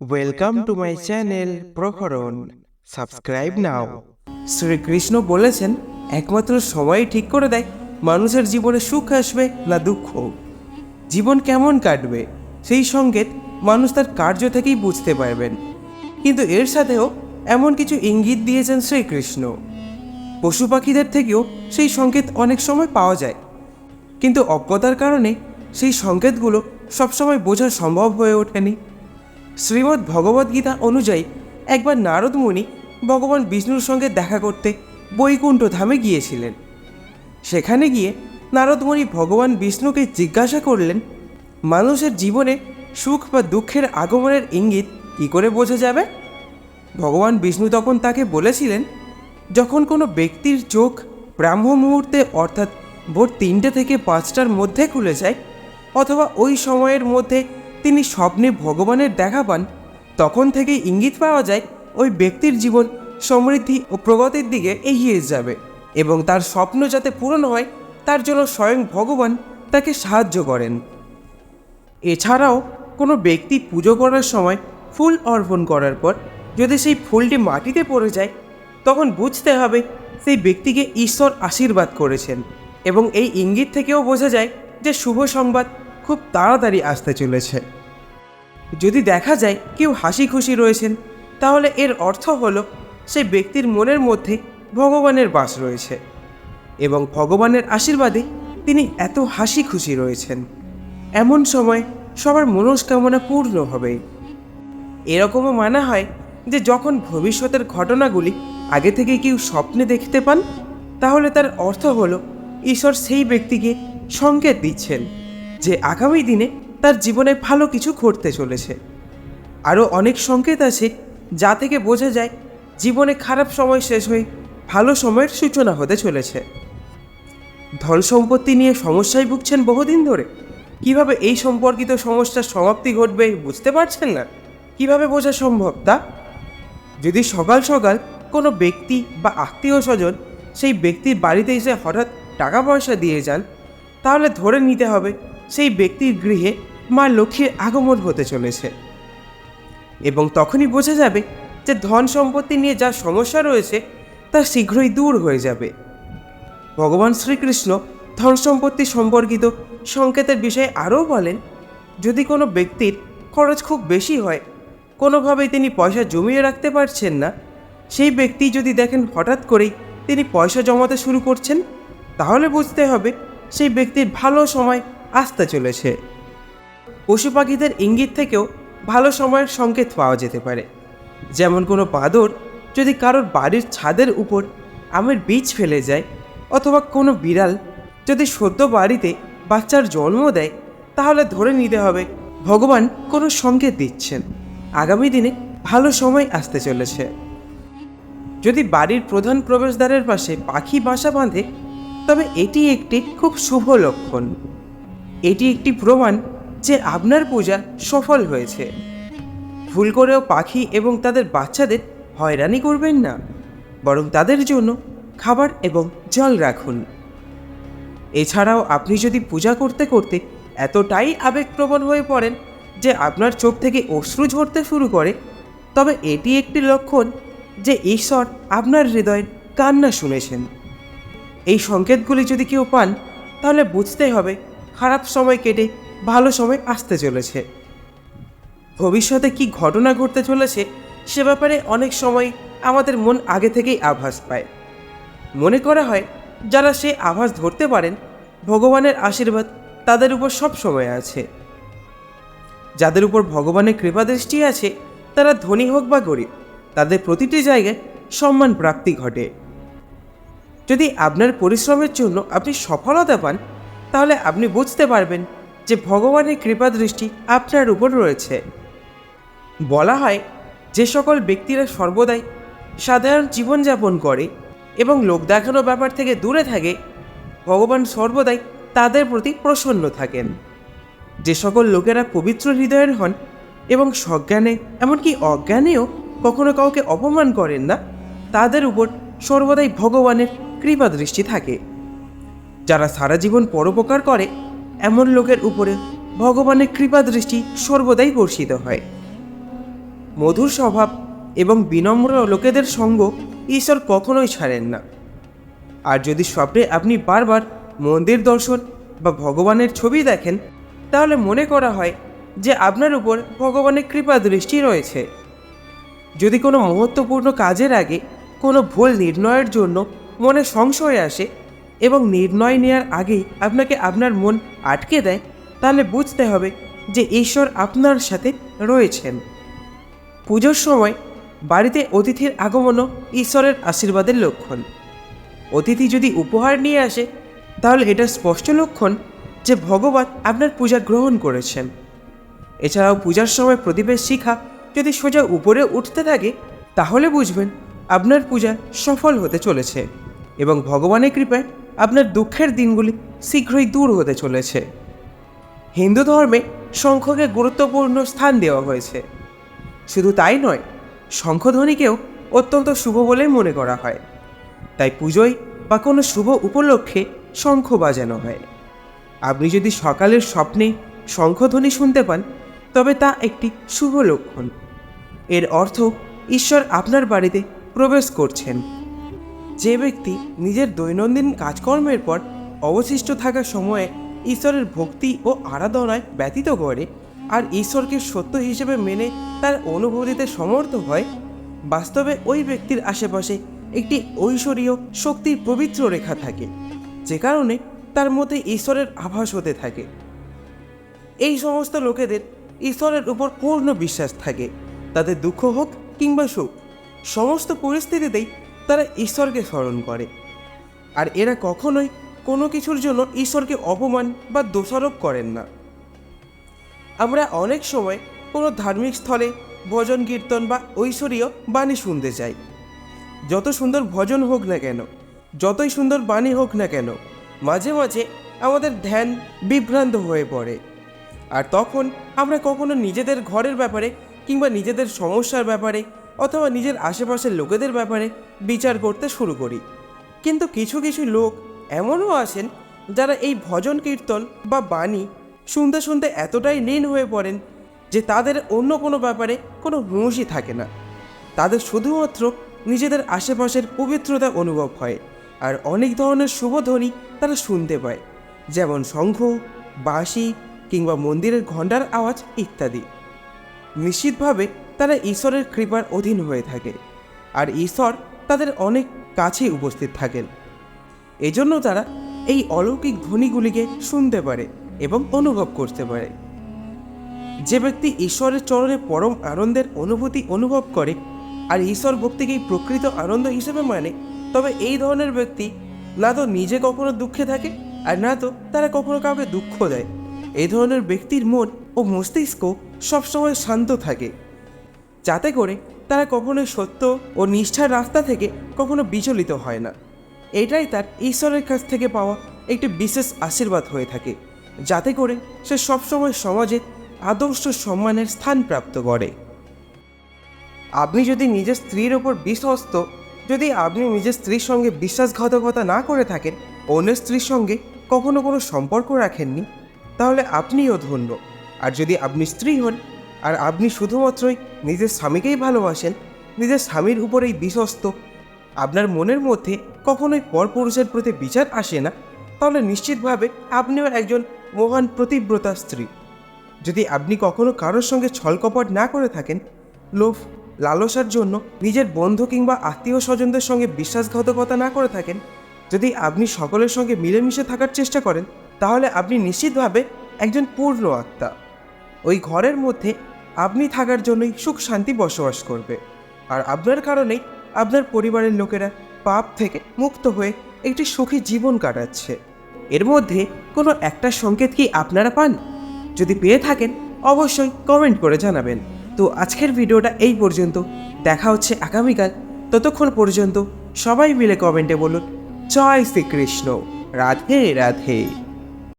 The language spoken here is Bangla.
Welcome to my channel প্রহরণ subscribe নাও শ্রীকৃষ্ণ বলেছেন, একমাত্র সময় ঠিক করে দেয়, মানুষের জীবনে সুখ আসবে না দুঃখ। জীবন কেমন কাটবে? সেই সংকেত মানুষ তার কার্য থেকেই বুঝতে পারবেন। কিন্তু এর সাথেও এমন কিছু ইঙ্গিত দিয়েছেন শ্রীকৃষ্ণ। পশু পাখিদের থেকেও সেই সংকেত অনেক সময় পাওয়া যায়। কিন্তু অজ্ঞতার কারণে সেই সংকেতগুলো সবসময় বোঝা সম্ভব হয়ে ওঠেনি। শ্রীমদ্ ভগবদ্গীতা অনুযায়ী একবার নারদ মুনি ভগবান বিষ্ণুর সঙ্গে দেখা করতে বৈকুণ্ঠ ধামে গিয়েছিলেন। সেখানে গিয়ে নারদ মুনি ভগবান বিষ্ণুকে জিজ্ঞাসা করলেন, মানুষের জীবনে সুখ বা দুঃখের আগমনের ইঙ্গিত কি করে বোঝা যাবে? ভগবান বিষ্ণু তখন তাকে বলেছিলেন, যখন কোনো ব্যক্তির চোখ ব্রাহ্ম মুহূর্তে অর্থাৎ ভোর তিনটে থেকে পাঁচটার মধ্যে খুলে যায়, অথবা ওই সময়ের মধ্যে তিনি স্বপ্নে ভগবানের দেখা পান, তখন থেকে ইঙ্গিত পাওয়া যায় ওই ব্যক্তির জীবন সমৃদ্ধি ও প্রগতির দিকে এগিয়ে যাবে এবং তার স্বপ্ন যাতে পূরণ হয়, তার জন্য স্বয়ং ভগবান তাকে সাহায্য করেন। এছাড়াও কোনো ব্যক্তি পুজো করার সময় ফুল অর্পণ করার পর যদি সেই ফুলটি মাটিতে পড়ে যায়, তখন বুঝতে হবে সেই ব্যক্তিকে ঈশ্বর আশীর্বাদ করেছেন এবং এই ইঙ্গিত থেকেও বোঝা যায় যে শুভ সংবাদ খুব তাড়াতাড়ি আসতে চলেছে। যদি দেখা যায় কেউ হাসি খুশি রয়েছেন, তাহলে এর অর্থ হলো সেই ব্যক্তির মনের মধ্যে ভগবানের বাস রয়েছে এবং ভগবানের আশীর্বাদে তিনি এত হাসি খুশি রয়েছেন। এমন সময় সবার মনস্কামনা পূর্ণ হবে। এরকমও মানা হয় যে যখন ভবিষ্যতের ঘটনাগুলি আগে থেকে কেউ স্বপ্নে দেখতে পান, তাহলে তার অর্থ হলো ঈশ্বর সেই ব্যক্তিকে সংকেত দিচ্ছেন। যে আগামী দিনে তার জীবনে ভালো কিছু ঘটতে চলেছে। আরও অনেক সংকেত আছে যা থেকে বোঝা যায় জীবনে খারাপ সময় শেষ হয়ে ভালো সময়ের সূচনা হতে চলেছে। ধন সম্পত্তি নিয়ে সমস্যায় ভুগছেন বহুদিন ধরে। কীভাবে এই সম্পর্কিত সমস্যার সমাপ্তি ঘটবে বুঝতে পারছেন না। কীভাবে বোঝা সম্ভব তা? যদি সকাল সকাল কোনো ব্যক্তি বা আত্মীয় স্বজন সেই ব্যক্তির বাড়িতে এসে হঠাৎ টাকা পয়সা দিয়ে যান, তাহলে ধরে নিতে হবে সেই ব্যক্তির গৃহে মা লক্ষ্মীর আগমন হতে চলেছে। এবং তখনই বোঝা যাবে যে ধন সম্পত্তি নিয়ে যা সমস্যা রয়েছে, তা শীঘ্রই দূর হয়ে যাবে। ভগবান শ্রীকৃষ্ণ ধন সম্পত্তি সম্পর্কিত সংকেতের বিষয়ে আরও বলেন, যদি কোনো ব্যক্তির খরচ খুব বেশি হয়, কোনোভাবেই তিনি পয়সা জমিয়ে রাখতে পারছেন না, সেই ব্যক্তি যদি দেখেন হঠাৎ করেই তিনি পয়সা জমাতে শুরু করছেন, তাহলে বুঝতে হবে সেই ব্যক্তির ভালো সময় আসতে চলেছে। পশু পাখিদের ইঙ্গিত থেকেও ভালো সময়ের সংকেত পাওয়া যেতে পারে। যেমন কোনো বাদর যদি কারোর বাড়ির ছাদের উপর আমের বীজ ফেলে যায় অথবা কোনো বিড়াল যদি সদ্য বাড়িতে বাচ্চার জন্ম দেয়, তাহলে ধরে নিতে হবে ভগবান কোনো সংকেত দিচ্ছেন। আগামী দিনে ভালো সময় আসতে চলেছে। যদি বাড়ির প্রধান প্রবেশদ্বারের পাশে পাখি বাসা বাঁধে, তবে এটি একটি খুব শুভ লক্ষণ। এটি একটি প্রমাণ যে আপনার পূজা সফল হয়েছে। ভুল করেও পাখি এবং তাদের বাচ্চাদের হয়রানি করবেন না, বরং তাদের জন্য খাবার এবং জল রাখুন। এছাড়াও আপনি যদি পূজা করতে করতে এতটাই আবেগপ্রবণ হয়ে পড়েন যে আপনার চোখ থেকে অশ্রু ঝরতে শুরু করে, তবে এটি একটি লক্ষণ যে ঈশ্বর আপনার হৃদয়ের কান্না শুনেছেন। এই সংকেতগুলি যদি কেউ পান, তাহলে বুঝতে হবে খারাপ সময় কেটে ভালো সময় আসতে চলেছে। ভবিষ্যতে কি ঘটনা ঘটতে চলেছে সে ব্যাপারে অনেক সময় আমাদের মন আগে থেকেই আভাস পায়। মনে করা হয়, যারা সে আভাস ধরতে পারেন, ভগবানের আশীর্বাদ তাদের উপর সব সময় আছে। যাদের উপর ভগবানের কৃপা দৃষ্টি আছে, তারা ধনী হোক বা গরিব, তাদের প্রতিটি জায়গায় সম্মান প্রাপ্তি ঘটে। যদি আপনার পরিশ্রমের জন্য আপনি সফলতা পান তাহলে আপনি বুঝতে পারবেন যে ভগবানের কৃপা দৃষ্টি আপনার উপর রয়েছে। বলা হয়, যে সকল ব্যক্তিরা সর্বদাই সাধারণ জীবনযাপন করে এবং লোক দেখানো ব্যাপার থেকে দূরে থাকে, ভগবান সর্বদাই তাদের প্রতি প্রসন্ন থাকেন। যে সকল লোকেরা পবিত্র হৃদয়ের হন এবং সজ্ঞানে, এমনকি অজ্ঞানেও কখনো কাউকে অপমান করেন না, তাদের উপর সর্বদাই ভগবানের কৃপা দৃষ্টি থাকে। যারা সারা জীবন পরোপকার করে, এমন লোকের উপরে ভগবানের কৃপা দৃষ্টি সর্বদাই বর্ষিত হয়। মধুর স্বভাব এবং বিনম্র লোকেদের সঙ্গ ঈশ্বর কখনোই ছাড়েন না। আর যদি স্বপ্নে আপনি বারবার মন্দির দর্শন বা ভগবানের ছবি দেখেন, তাহলে মনে করা হয় যে আপনার উপর ভগবানের কৃপা দৃষ্টি রয়েছে। যদি কোনো মহত্বপূর্ণ কাজের আগে কোনো ভুল নির্ণয়ের জন্য মনে সংশয় আসে এবং নির্ণয় নেওয়ার আগেই আপনাকে আপনার মন আটকে দেয়, তাহলে বুঝতে হবে যে ঈশ্বর আপনার সাথে রয়েছেন। পুজোর সময় বাড়িতে অতিথির আগমনও ঈশ্বরের আশীর্বাদের লক্ষণ। অতিথি যদি উপহার নিয়ে আসে, তাহলে এটা স্পষ্ট লক্ষণ যে ভগবান আপনার পূজা গ্রহণ করেছেন। এছাড়াও পূজার সময় প্রদীপের শিখা যদি সোজা উপরে উঠতে থাকে, তাহলে বুঝবেন আপনার পূজা সফল হতে চলেছে এবং ভগবানের কৃপায় আপনার দুঃখের দিনগুলি শীঘ্রই দূর হতে চলেছে। হিন্দু ধর্মে শঙ্খকে গুরুত্বপূর্ণ স্থান দেওয়া হয়েছে। শুধু তাই নয়, শঙ্খধ্বনিকেও অত্যন্ত শুভ বলে মনে করা হয়। তাই পুজোয় বা কোনো শুভ উপলক্ষে শঙ্খ বাজানো হয়। আপনি যদি সকালের স্বপ্নে শঙ্খধ্বনি শুনতে পান, তবে তা একটি শুভ লক্ষণ। এর অর্থ ঈশ্বর আপনার বাড়িতে প্রবেশ করছেন। যে ব্যক্তি নিজের দৈনন্দিন কাজকর্মের পর অবশিষ্ট থাকা সময়ে ঈশ্বরের ভক্তি ও আরাধনায় ব্যতীত করে আর ঈশ্বরকে সত্য হিসেবে মেনে তার অনুভূতিতে সমর্থ হয়, বাস্তবে ওই ব্যক্তির আশেপাশে একটি ঐশ্বরীয় শক্তির পবিত্র রেখা থাকে, যে কারণে তার মধ্যে ঈশ্বরের আভাস হতে থাকে। এই সমস্ত লোকেদের ঈশ্বরের উপর পূর্ণ বিশ্বাস থাকে তাদের দুঃখ হোক কিংবা সুখ, সমস্ত পরিস্থিতিতেই তারা ঈশ্বরকে স্মরণ করে। আর এরা কখনোই কোনো কিছুর জন্য ঈশ্বরকে অপমান বা দোষারোপ করেন না। আমরা অনেক সময় কোনো ধার্মিক স্থলে ভজন, কীর্তন বা ঐশ্বরীয় বাণী শুনতে চাই। যত সুন্দর ভজন হোক না কেন, যতই সুন্দর বাণী হোক না কেন, মাঝে মাঝে আমাদের ধ্যান বিভ্রান্ত হয়ে পড়ে। আর তখন আমরা কখনো নিজেদের ঘরের ব্যাপারে কিংবা নিজেদের সমস্যার ব্যাপারে অথবা নিজের আশেপাশের লোকেদের ব্যাপারে বিচার করতে শুরু করি। কিন্তু কিছু কিছু লোক এমনও আছেন যারা এই ভজন কীর্তন বা বাণী শুনতে শুনতে এতটাই লীন হয়ে পড়েন যে তাদের অন্য কোনো ব্যাপারে কোনো হুঁশই থাকে না। তাদের শুধুমাত্র নিজেদের আশেপাশের পবিত্রতা অনুভব হয় আর অনেক ধরনের শুভধ্বনি তারা শুনতে পায়, যেমন শঙ্খ, বাঁশি কিংবা মন্দিরের ঘণ্টার আওয়াজ ইত্যাদি। নিশ্চিতভাবে তারা ঈশ্বরের কৃপার অধীন হয়ে থাকে, আর ঈশ্বর তাদের অনেক কাছে উপস্থিত থাকেন। এজন্য তারা এই অলৌকিক ধ্বনিগুলিকে শুনতে পারে এবং অনুভব করতে পারে। যে ব্যক্তি ঈশ্বরের চরণে পরম আনন্দের অনুভূতি অনুভব করে, আর ঈশ্বর ভক্তিকেই প্রকৃত আনন্দ হিসেবে মানে তবে এই ধরনের ব্যক্তি না তো নিজে কখনো দুঃখে থাকে, আর না তো তারা কখনো কাউকে দুঃখ দেয়। এই ধরনের ব্যক্তির মন ও মস্তিষ্ক সবসময় শান্ত থাকে। যাতে করে তারা কখনোই সত্য ও নিষ্ঠার রাস্তা থেকে কখনো বিচলিত হয় না। এটাই তার ঈশ্বরের কাছ থেকে পাওয়া একটি বিশেষ আশীর্বাদ হয়ে থাকে, যাতে করে সে সবসময় সমাজে আদর্শ সম্মানের স্থান প্রাপ্ত করে। আপনি যদি নিজের স্ত্রীর ওপর বিশ্বস্ত, যদি আপনি নিজের স্ত্রীর সঙ্গে বিশ্বাসঘাতকতা না করে থাকেন, অন্যের স্ত্রীর সঙ্গে কখনো কোনো সম্পর্ক রাখেননি, তাহলে আপনিও ধন্য। আর যদি আপনি স্ত্রী হন আর আপনি শুধুমাত্রই নিজের স্বামীকেই ভালোবাসেন, নিজের স্বামীর উপরেই বিশ্বস্ত, আপনার মনের মধ্যে কখনোই পরপুরুষের প্রতি বিচার আসে না, তাহলে নিশ্চিতভাবে আপনিও একজন মহান প্রতিব্রতা স্ত্রী। যদি আপনি কখনো কারোর সঙ্গে ছলকপট না করে থাকেন, লোভ, লালসার জন্য নিজের বন্ধু কিংবা আত্মীয় স্বজনদের সঙ্গে বিশ্বাসঘাতকতা না করে থাকেন, যদি আপনি সকলের সঙ্গে মিলেমিশে থাকার চেষ্টা করেন, তাহলে আপনি নিশ্চিতভাবে একজন পূর্ণ আত্মা। ওই ঘরের মধ্যে আপনি থাকার জন্যই সুখ শান্তি বসবাস করবে। আর আপনার কারণেই আপনার পরিবারের লোকেরা পাপ থেকে মুক্ত হয়ে একটি সুখী জীবন কাটাচ্ছে। এর মধ্যে কোনো একটা সংকেত কি আপনারা পান? যদি পেয়ে থাকেন, অবশ্যই কমেন্ট করে জানাবেন। তো আজকের ভিডিওটা এই পর্যন্ত। দেখা হচ্ছে আগামীকাল। ততক্ষণ পর্যন্ত সবাই মিলে কমেন্টে বলুন, জয় শ্রীকৃষ্ণ। রাধে রাধে।